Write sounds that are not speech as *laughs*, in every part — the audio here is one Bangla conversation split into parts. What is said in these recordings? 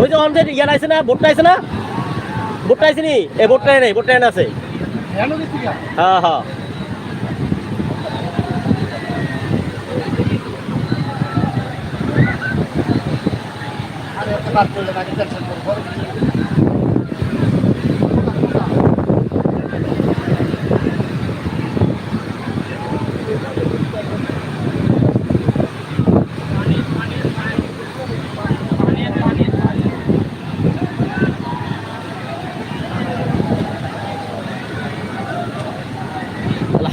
ওই যে আমাদের ইয়ার আইছে না বোটটা আইছে না? বোটটা আইছে নি? এ বোটটা নেই এনে আছে। হ্যাঁ হ্যাঁ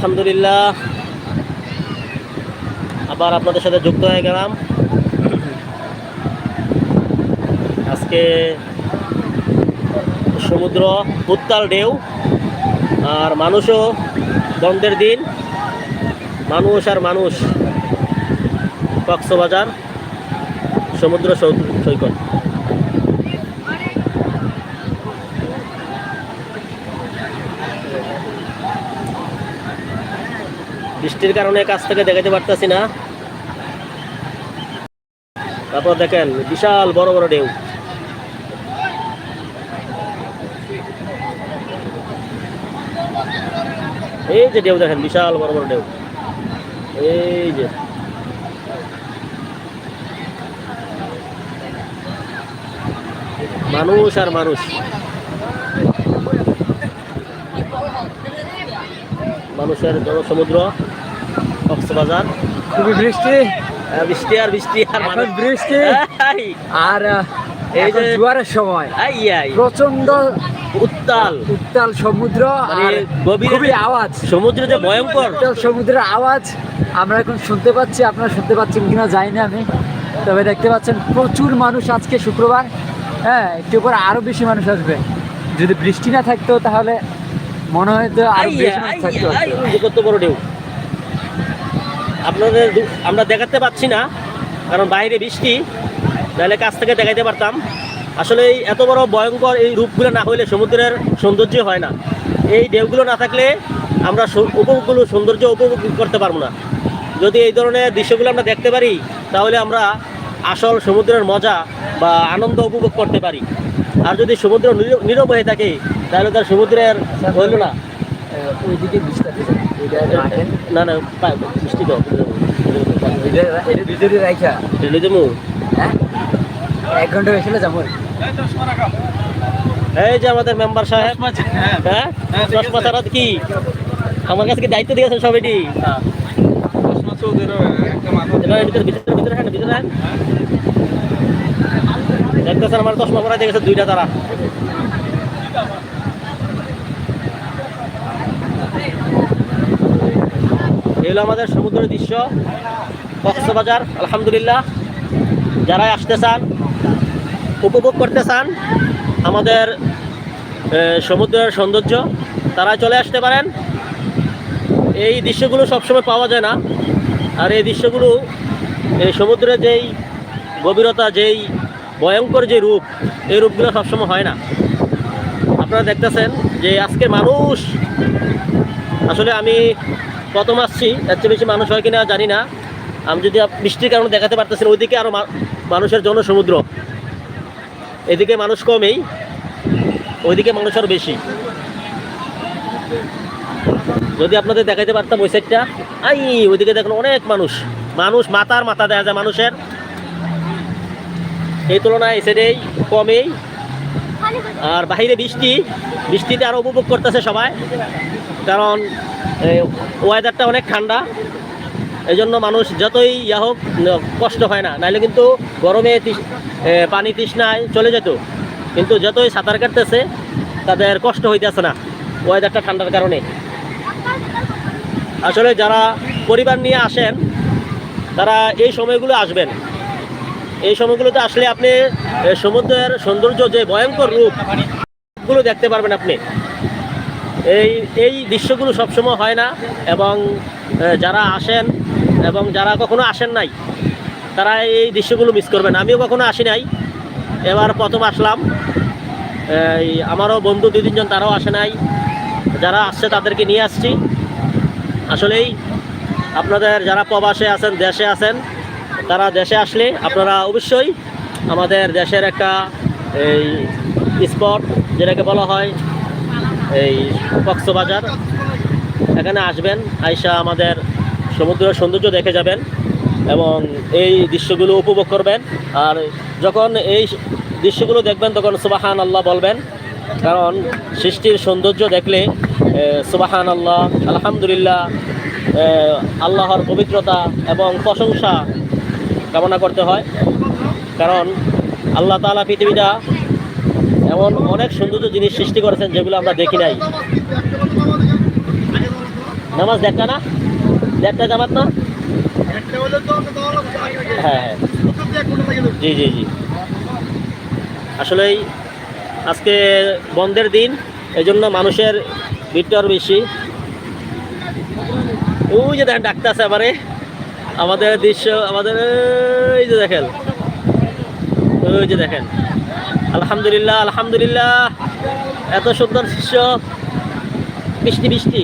আলহামদুলিল্লাহ। আবার আপনাদের সাথে যুক্ত হয়ে গেলাম। আজকে সমুদ্র উত্তাল ঢেউ আর মানুষও দ্বন্দ্বের দিন। মানুষ আর মানুষ। কক্সবাজার, সমুদ্র সৈকত। বৃষ্টির কারণে কাছ থেকে দেখাতে পারতেছি না। তারপর দেখেন, বিশাল বড় বড় ঢেউ। এই যে ঢেউ দেখেন, বিশাল বড় বড় ঢেউ। এই যে। মানুষ আর মানুষ। মানুষের জনসমুদ্র। কক্সবাজার। খুবই বৃষ্টি। বৃষ্টি আর বৃষ্টি আর মানুষ বৃষ্টি। আর এই যে- জোয়ারের সময়। প্রচণ্ড উত্তাল। উত্তাল সমুদ্র মানে আর গভীর- আওয়াজ। সমুদ্র যে ভয়ঙ্কর। উত্তাল সমুদ্রের আওয়াজ। আমরা এখন শুনতে পাচ্ছি আপনারা শুনতে পাচ্ছেন কিনা জানি না আমি। তবে দেখতে পাচ্ছেন প্রচুর মানুষ আজকে শুক্রবার। হ্যাঁ একটু পরে আরও বেশি মানুষ আসবে। যদি বৃষ্টি না থাকতো তাহলে মনে হয় তো আরও বেশি মানুষ থাকতো কত বড় ঢেউ। আপনাদের আমরা দেখাতে পাচ্ছি না, কারণ বাইরে বৃষ্টি তাহলে কাছ থেকে দেখাইতে পারতাম। আসলে এই এত বড় ভয়ঙ্কর এই রূপগুলো না হলে সমুদ্রের সৌন্দর্য হয় না। এই ঢেউগুলো না থাকলে আমরা উপভোগগুলো, সৌন্দর্য উপভোগ করতে পারব না। যদি এই ধরনের দৃশ্যগুলো আমরা দেখতে পারি, তাহলে আমরা আসল সমুদ্রের মজা বা আনন্দ উপভোগ করতে পারি। আর যদি সমুদ্র নীরব- হয়ে থাকে, তাহলে তার সমুদ্রের হইল না। ওইদিকে বৃষ্টি না না দাও ভিতরে রাখা ঢেলে দেবো? হ্যাঁ? এক ঘণ্টা বেশি যাব। এই যে আমাদের মেম্বার সাহেব। হ্যাঁ। চশমা ছাড়া কি? আমার কাছে কি দায়িত্ব দিয়েছেন সব এটি? এবার ভিতরে ভিতরে ভিতরে হ্যাঁ ভিতরে হ্যাঁ দেখতেছেন আমার চশমা পরা দেখেছে দুইটা তারা। এই হলো আমাদের সমুদ্রের দৃশ্য, কক্সবাজার, আলহামদুলিল্লাহ। যারাই আসতে চান, উপভোগ করতে চান আমাদের সমুদ্রের সৌন্দর্য তারা চলে আসতে পারেন। এই দৃশ্যগুলো সবসময় পাওয়া যায় না। আর এই দৃশ্যগুলো, এই সমুদ্রের যেই গভীরতা, যেই ভয়ঙ্কর যে রূপ, এই রূপগুলো সবসময় হয় না। আপনারা দেখতেছেন যে আজকে মানুষ, আসলে আমি প্রথম আসছি চেয়ে বেশি মানুষ হয় কিনা জানি না। আমি যদি বৃষ্টির কারণে দেখাতে পারতেছেন, ওইদিকে আরও মানুষের জনসমুদ্র। এদিকে মানুষ কমেই, ওইদিকে মানুষ আরও বেশি। যদি আপনাদের দেখাইতে পারতাম ওই সাইডটা আই, ওইদিকে দেখুন অনেক মানুষ। মানুষ মাথার মাথা দেখা যায় মানুষের। এই তুলনায় এই সাইডেই কমেই। আর বাইরে বৃষ্টি, বৃষ্টিতে আরও উপভোগ করতেছে সবাই। কারণ ওয়েদারটা অনেক ঠান্ডা। এই জন্য মানুষ যতই ইয়া হোক কষ্ট হয় না। নাহলে কিন্তু গরমে পানি তৃষ্ণায় চলে যেত। কিন্তু যতই সাঁতার কাটতেছে তাদের কষ্ট হইতেছে না ওয়েদারটা ঠান্ডার কারণে। আসলে যারা পরিবার নিয়ে আসেন, তারা এই সময়গুলো আসবেন। এই সময়গুলোতে আসলে আপনি সমুদ্রের সৌন্দর্য যে ভয়ঙ্কর রূপগুলো দেখতে পারবেন আপনি। এই এই দৃশ্যগুলো সবসময় হয় না এবং যারা আসেন এবং যারা কখনো আসেন নাই, তারা এই দৃশ্যগুলো মিস করবেন। আমিও কখনো আসি নাই। এবার প্রথম আসলাম। এই, আমারও বন্ধু দুই তিনজন তারাও আসে নাই। যারা আসছে তাদেরকে নিয়ে আসছি। আসলেই আপনাদের যারা প্রবাসে আছেন, দেশে আছেন, তারা দেশে আসলে আপনারা অবশ্যই আমাদের দেশের একটা, এই স্পট যেটাকে বলা হয় এই কক্সবাজার। এখানে আসবেন, আইসা আমাদের সমুদ্রের সৌন্দর্য দেখে যাবেন এবং এই দৃশ্যগুলো উপভোগ করবেন। আর যখন এই দৃশ্যগুলো দেখবেন, তখন সুবাহান আল্লাহ বলবেন। কারণ সৃষ্টির সৌন্দর্য দেখলে সুবাহান আল্লাহ আলহামদুলিল্লাহ আল্লাহর পবিত্রতা এবং প্রশংসা কামনা করতে হয়। কারণ আল্লাহ তাআলা পৃথিবীটা এমন অনেক সৌন্দর্য জিনিস সৃষ্টি করেছেন যেগুলো আমরা দেখি নাই। নামাজ দেখা না? দেখটা জামাত না? হ্যাঁ হ্যাঁ। জি জি জি। আসলেই আজকে বন্ধের দিন এই জন্য মানুষের ভিড়টা বেশি। ওই যে দেখেন ডাক্তার আছে এবারে আমাদের দৃশ্য, আমাদের এই যে দেখেন। ওই যে দেখেন। আলহামদুলিল্লাহ আলহামদুলিল্লাহ। এত সুন্দর দৃশ্য। বৃষ্টি বৃষ্টি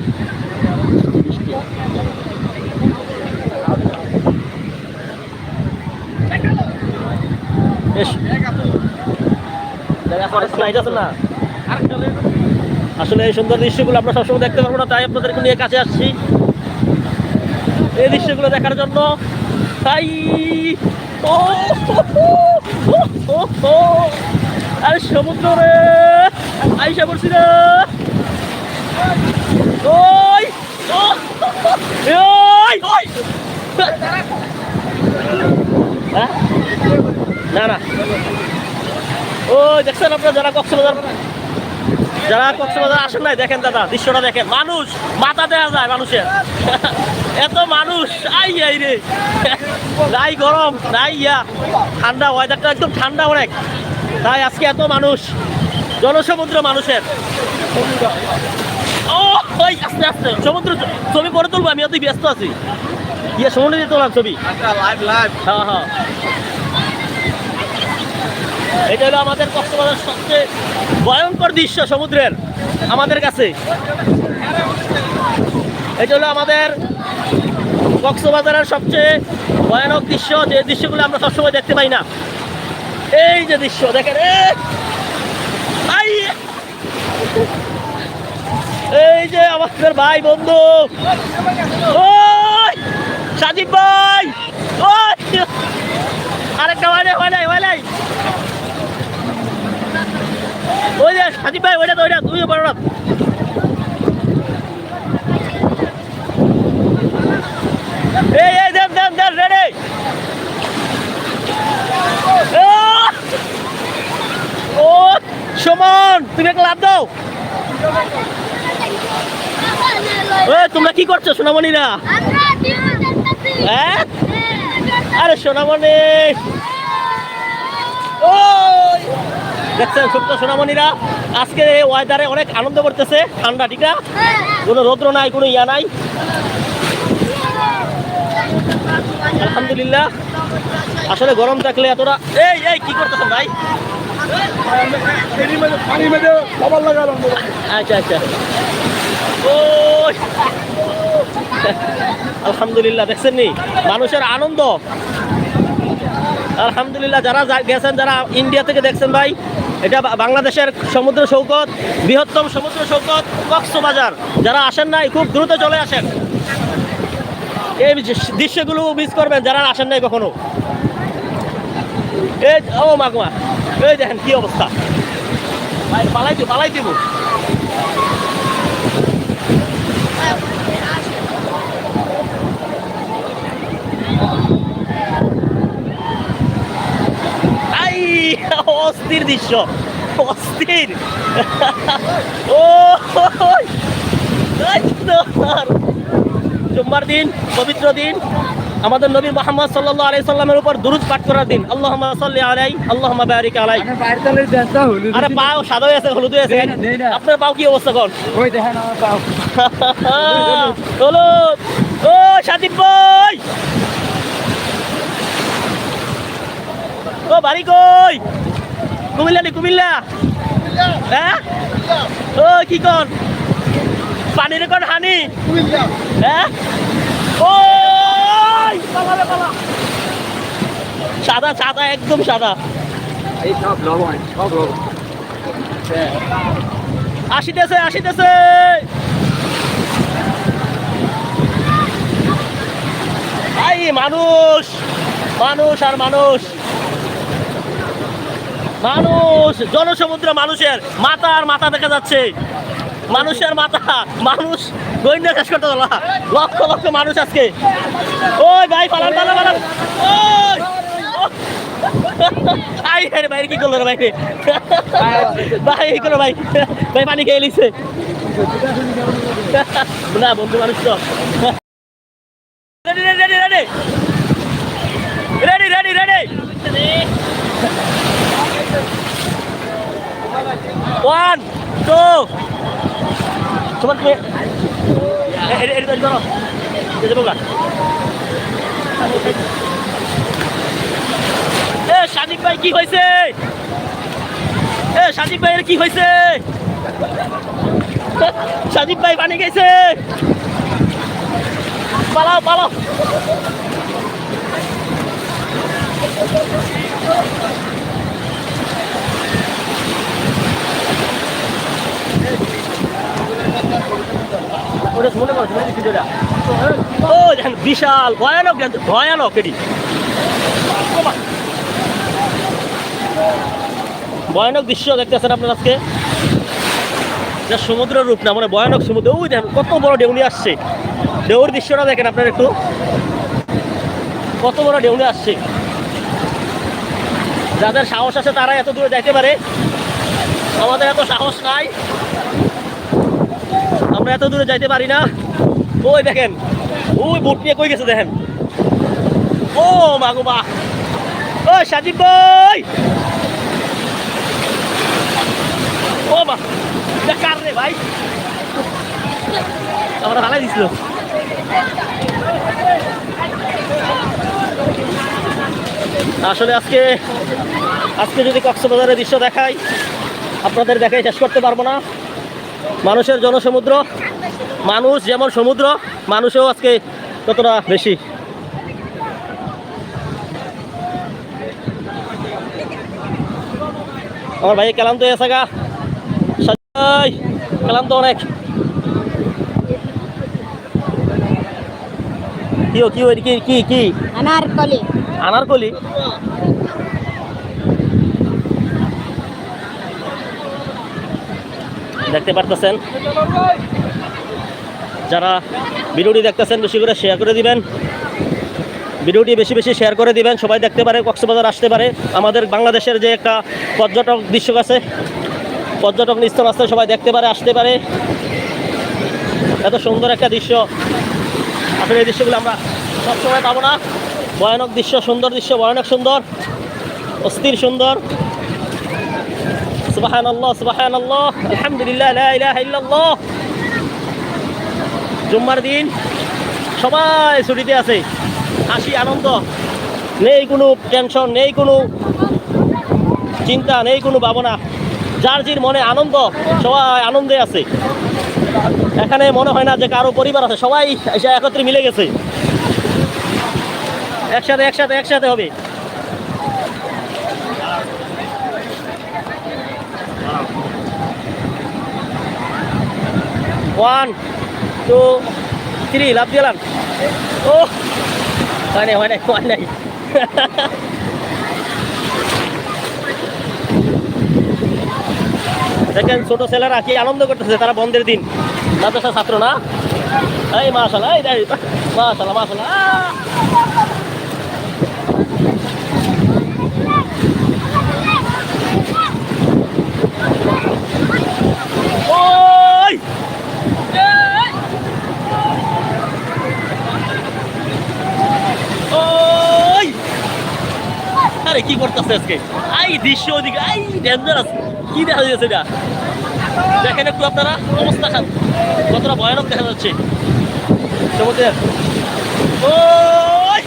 আসলে এই সুন্দর দৃশ্যগুলো আমরা সবসময় দেখতে পারব না তাই আপনাদেরকে নিয়ে কাছে আসছি। এই দৃশ্যগুলো দেখার জন্য তাই ও ও, ও, ও, আরে সমুদ্র রে আইসা পড়ছি রে হ্যাঁ? না না। ও দেখছেন আপনারা যারা কক্সবাজার যারা কক্সবাজার আসেন নাই, দেখেন দাদা, দৃশ্যটা দেখেন। মানুষ, মাথা দেওয়া যায় মানুষের। এত মানুষ, আই আই রে। নাই গরম, নাই ইয়া। ঠান্ডা ওয়েদারটা একদম ঠান্ডা অনেক। তাই আজকে এত মানুষ জনসমুদ্র মানুষের। ও ওই আস্তে আস্তে সমুদ্র ছবি পরে তুলবো আমি অত ব্যস্ত আছি। ইয়ে সমুদ্রে দিয়ে তোলাম ছবি। হ্যাঁ হ্যাঁ। এটা হলো আমাদের কক্সবাজার সবচেয়ে ভয়ঙ্কর দৃশ্য সমুদ্রের আমাদের কাছে। এটা হলো আমাদের কক্সবাজারের সবচেয়ে ভয়ানক দৃশ্য যে দৃশ্যগুলো আমরা সবসময় দেখতে পাই না। এই যে দৃশ্য, দেখেন! এই যে আমাদের ভাই বন্ধু। ওই, সাজিব ভাই! ওই! আরেকটা হয় নাই হয় নাই ওই যে সাজিব ভাই, ওইটা তো, ওইটা তুইও বড় এই এই, দেন দেন দেন রেডি ও সমান তুমি একটা লাভ দাও। তোমরা কি করছ, সোনামণিরা? হ্যাঁ? আরে, সোনামণি। দেখছেন ছোট্ট সোনামণিরা, আজকে ওয়েদারে অনেক আনন্দ করতেছে, ঠান্ডা, ঠিক না? কোনো রৌদ্র নাই, কোনো ইয়া নাই। আলহামদুলিল্লাহ। আসলে গরম থাকলে এতটা এই এই, কি করতেছেন ভাই? আচ্ছা আচ্ছা। ওই। আলহামদুলিল্লাহ, দেখছেন নি? মানুষের আনন্দ। আলহামদুলিল্লাহ, যারা গেছেন, যারা ইন্ডিয়া থেকে দেখছেন ভাই, এটা বাংলাদেশের সমুদ্র সৈকত, বৃহত্তম সমুদ্র সৈকত, কক্সবাজার। যারা আসেন নাই, খুব দ্রুত চলে আসেন। এই দৃশ্যগুলো মিস করবেন, যারা আসেন নাই কখনো। এই ও মাগমা। এই দেখেন কি অবস্থা? ভাই, পালাই দিব পালাই দিব। অস্থির দৃশ্য, অস্থির। ও। জুম্মার দিন, পবিত্র দিন। আমাদের নবী মোহাম্মদ সাল্লাল্লাহু আলাইহি সাল্লামের উপর দুরূদ পাঠ করার দিন। আল্লাহুম্মা সাল্লি আলাই আল্লাহুম্মা বারিক আলাই আরে পাও সাদা হয়ে আছে হলুদ হয়ে আছে। আপনার পাও কি অবস্থা কোন ওই দেখেন আমার পাও। *laughs* হলুদ। ও সাদিক ভাই। ও বাড়ি কই কুমিল্লা নি কুমিল্লা। হ্যাঁ? ও কি কন পানির কোন হানি। হ্যাঁ? ও সাদা সাদা একদম সাদা। এই সব লবণ সব লবণ। আসিতেছে আসিতেছে। ভাই মানুষ মানুষ আর মানুষ। মানুষ জনসমুদ্র মানুষের মাথা আর মাথা দেখা যাচ্ছে। মানুষের মাথা মানুষ। দৈন্য শেষ করতে না। লক্ষ লক্ষ মানুষ আজকে। ওই ভাই, পালান পালান পালান। ভাই, কি করল রে ভাই ভাই এই করো ভাই? ভাই, পানি খেয়ে লিছে না, বন্ধু মানুষ তো। রেডি রেডি তোমার তুমি এটি এই যে বোকা। এ, সাদিক ভাই, কি হয়েছে? এ, সাদিক ভাইয়ের কি হয়েছে? সাদিক ভাই পানি গেছে। পালাও পালাও ওটা মনে করছে না ভিডিওটা ও দেখেন বিশাল, ভয়ানক ভয়ানক এটি। ভয়ানক দৃশ্য দেখতেছেন আপনার আজকে? যা সমুদ্রের রূপ না মানে ভয়ানক সমুদ্র। ওই দেখেন, কত বড় ডেউনি আসছে। ঢেউর দৃশ্যটা দেখেন আপনার একটু। কত বড় ডেউনি আসছে। যাদের সাহস আছে তারা এত দূরে যাইতে পারে। আমাদের এত সাহস নাই। আমরা এত দূরে যাইতে পারি না। ওই দেখেন, ওই বুট নিয়ে কই গেছে দেখেন? ও মাগো মা ও সাজিব ভাই। ও মা কার রে ভাই? আমরা ভালাই দিছিল। আসলে আজকে আজকে যদি কক্সবাজারের দৃশ্য দেখাই, আপনাদের দেখাই শেষ করতে পারব না। মানুষের জনসমুদ্র মানুষ যেমন সমুদ্র মানুষেও আজকে ততটা বেশি। আমার ভাই কালাম তো এসে গা। কালাম তো অনেক। কি কি কি কি? আনারকলি। আনারকলি? দেখতে পারতেছেন। যারা ভিডিওটি দেখতেছেন, বেশি করে শেয়ার করে দিবেন। ভিডিওটি বেশি বেশি শেয়ার করে দিবেন। সবাই দেখতে পারে, কক্সবাজার আসতে পারে। আমাদের বাংলাদেশের যে একটা পর্যটক দৃশ্য আছে, পর্যটক স্থান আছে, সবাই দেখতে পারে, আসতে পারে। এত সুন্দর একটা দৃশ্য। আসলে এই দৃশ্যগুলো আমরা সবসময় পাবো না। ভয়ানক দৃশ্য, সুন্দর দৃশ্য, ভয়ানক সুন্দর, অস্থির সুন্দর। সুবাহান আল্লাহ সুবাহান আল্লাহ আলহামদুলিল্লাহ ইল্লাল্লাহ। জুম্মার দিন সবাই ছুটিতে আছে। হাসি, আনন্দ, নেই কোনো টেনশন নেই কোনো চিন্তা, নেই কোনো ভাবনা। যার জির মনে আনন্দ, সবাই আনন্দে আছে। এখানে মনে হয় না যে কারও পরিবার আছে, সবাই এসে একত্রে মিলে গেছে। একসাথে একসাথে একসাথে হবে। ওয়ান টু থ্রি লাভ দিলাম ও হয় নাই হয় নাই দেখেন ছোট ছেলেরা কি আনন্দ করতেছে তারা বন্ধের দিন। মাদ্রাসা ছাত্র না? এই মাশাল্লাহ এই মাশাল্লাহ মাশাল্লাহ ওই! আরে, কি করতেছে আজকে? আই দৃশ্য ওদিকে আই ডেঞ্জারাস কি দেখা যাচ্ছে এটা? দেখেন একটু আপনারা, অবস্থা খান কতটা ভয়ানক দেখা যাচ্ছে। সমুদ্রের। ওই!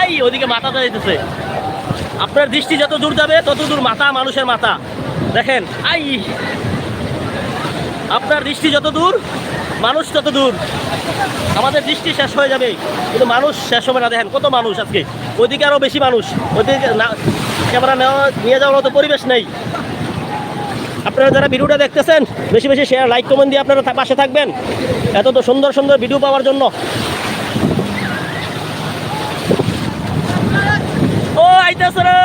আই ওদিকে মাথা যাইতেছে আপনার দৃষ্টি যত দূর যাবে, তত দূর মাথা মানুষের মাথা। দেখেন আই আপনার দৃষ্টি যত দূর মানুষ তত দূর, আমাদের দৃষ্টি শেষ হয়ে যাবে, কিন্তু মানুষ শেষ হবে না। দেখেন, কত মানুষ আজকে। ওইদিকে আরও বেশি মানুষ। ওইদিকে না, ক্যামেরা নেওয়া, নিয়ে যাওয়ার মতো পরিবেশ নেই। আপনারা যারা ভিডিওটা দেখতেছেন, বেশি বেশি শেয়ার লাইক কমেন্ট দিয়ে আপনারা পাশে থাকবেন। এত তো সুন্দর সুন্দর ভিডিও পাওয়ার জন্য। ও, আইতাছে রে।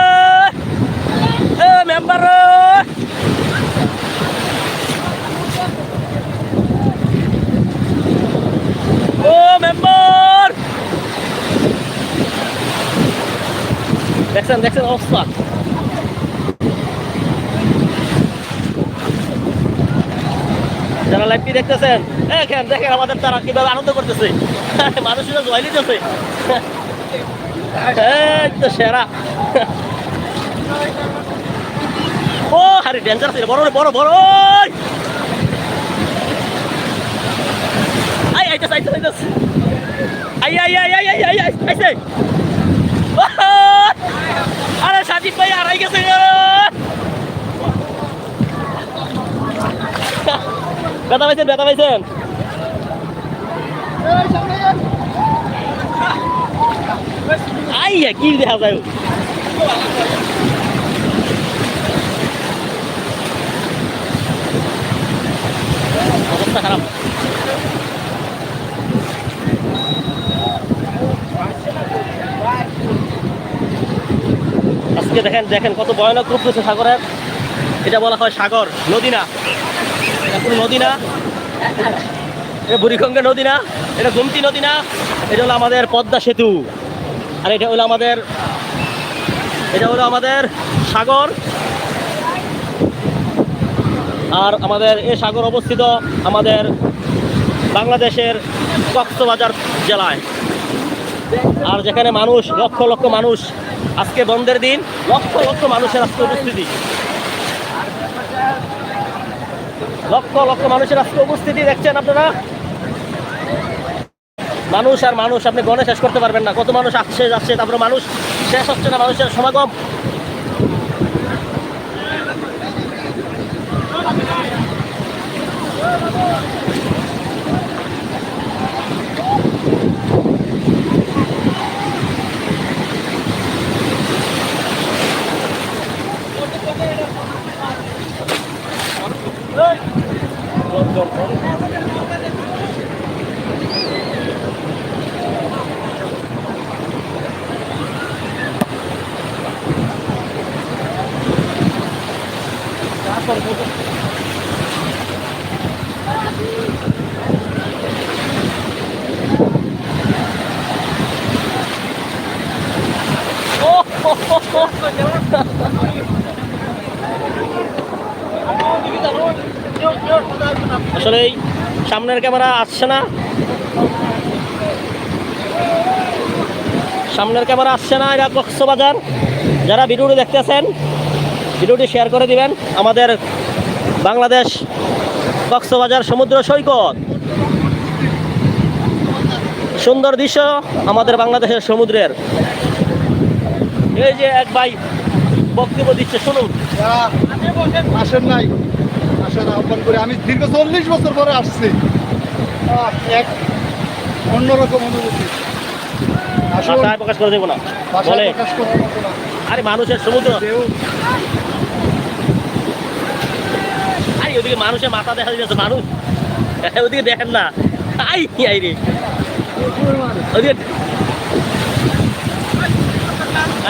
মেম্বার দেখছেন দেখছেন অবস্থা? যারা লাইভটি দেখতেছেন দেখেন দেখেন আমাদের তারা কীভাবে আনন্দ করতেছে। মানুষ জয় নিতেছে। তো সেরা। ও হারি ডেঞ্জার ছিল, বড় বড় বড় আই আইতাস আইতাস আইতাস আই আই আই আই আই আইছে গেছে ব্যথা পাইছেন ব্যথা পাইছেন? আই কি দেখা যায়? অবস্থা খারাপ। আজকে দেখেন দেখেন কত ভয়ানক রূপ রয়েছে সাগরের। এটা বলা হয় সাগর, নদী না। এটা কোনো নদী না। এটা বুড়িগঙ্গা নদী না। এটা গুমতি নদী না। এটা হলো আমাদের পদ্মা সেতু। আর এটা হলো আমাদের, এটা হলো আমাদের সাগর। আর আমাদের এ সাগর অবস্থিত আমাদের বাংলাদেশের কক্সবাজার জেলায়। আর যেখানে মানুষ, লক্ষ লক্ষ মানুষ আজকে বন্ধের দিন, লক্ষ লক্ষ মানুষের আজকে উপস্থিতি। লক্ষ লক্ষ মানুষের আজকে উপস্থিতি, দেখছেন আপনারা? মানুষ আর মানুষ, আপনি গণে শেষ করতে পারবেন না। কত মানুষ আসছে, যাচ্ছে, তারপরে মানুষ শেষ হচ্ছে না, মানুষের সমাগম। আসলে এই সামনের ক্যামেরা আসছে না। সামনের ক্যামেরা আসছে না এটা কক্সবাজার। যারা ভিডিওটি দেখতেছেন, ভিডিওটি শেয়ার করে দিবেন। আমাদের বাংলাদেশ কক্সবাজার সমুদ্র সৈকত। সুন্দর দৃশ্য আমাদের বাংলাদেশের সমুদ্রের। এই যে এক ভাই বক্তব্য দিচ্ছে শুনুন। আসেন নাই। আসেন আহ্বান করে। আমি দীর্ঘ চল্লিশ বছর পরে আসছি। এক অন্যরকম অনুভূতি। আসুন। ভাষায় প্রকাশ করে দেবো না। বলে। আরে মানুষের সমুদ্র। আরে ওদিকে মানুষের মাথা দেখা যাচ্ছে মানুষ। ওদিকে দেখেন না। আই আই রে। ওদিকে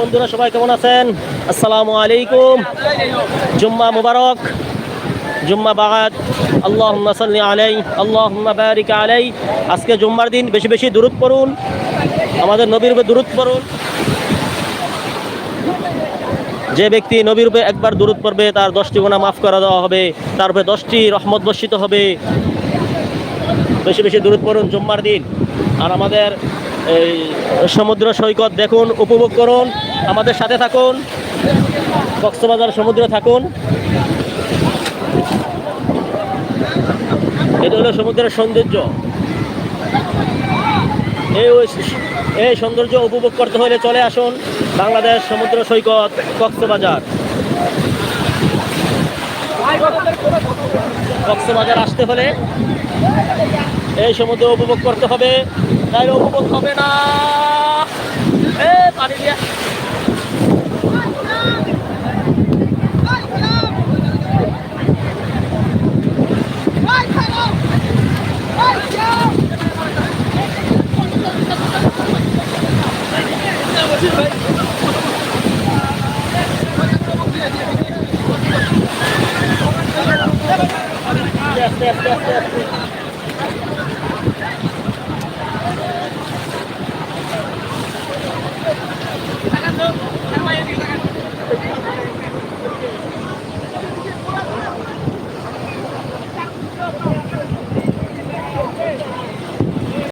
বন্ধুরা, সবাই কেমন আছেন? আসসালামু আলাইকুম। জুম্মা মুবারক। জুম্মা বাগাত। আল্লাহ আলাই আল্লাহ বারিক আলাই আজকে জুম্মার দিন, বেশি বেশি দূরত পড়ুন। আমাদের নবীর উপরে দূরত পড়ুন। যে ব্যক্তি নবীর উপরে একবার দূরত পড়বে, তার দশটি গুণা মাফ করা দেওয়া হবে। তার উপরে দশটি রহমত বর্ষিত হবে। বেশি বেশি দূরত পড়ুন জুম্মার দিন। আর আমাদের এই সমুদ্র সৈকত দেখুন, উপভোগ করুন, আমাদের সাথে থাকুন, কক্সবাজার সমুদ্রে থাকুন। এটা হলো সমুদ্রের সৌন্দর্য। এই এই সৌন্দর্য উপভোগ করতে হলে চলে আসুন বাংলাদেশ সমুদ্র সৈকত, কক্সবাজার। কক্সবাজার আসতে হলে এই সমুদ্র উপভোগ করতে হবে। তাইলে উপভোগ হবে না। এ পানি দিয়ে।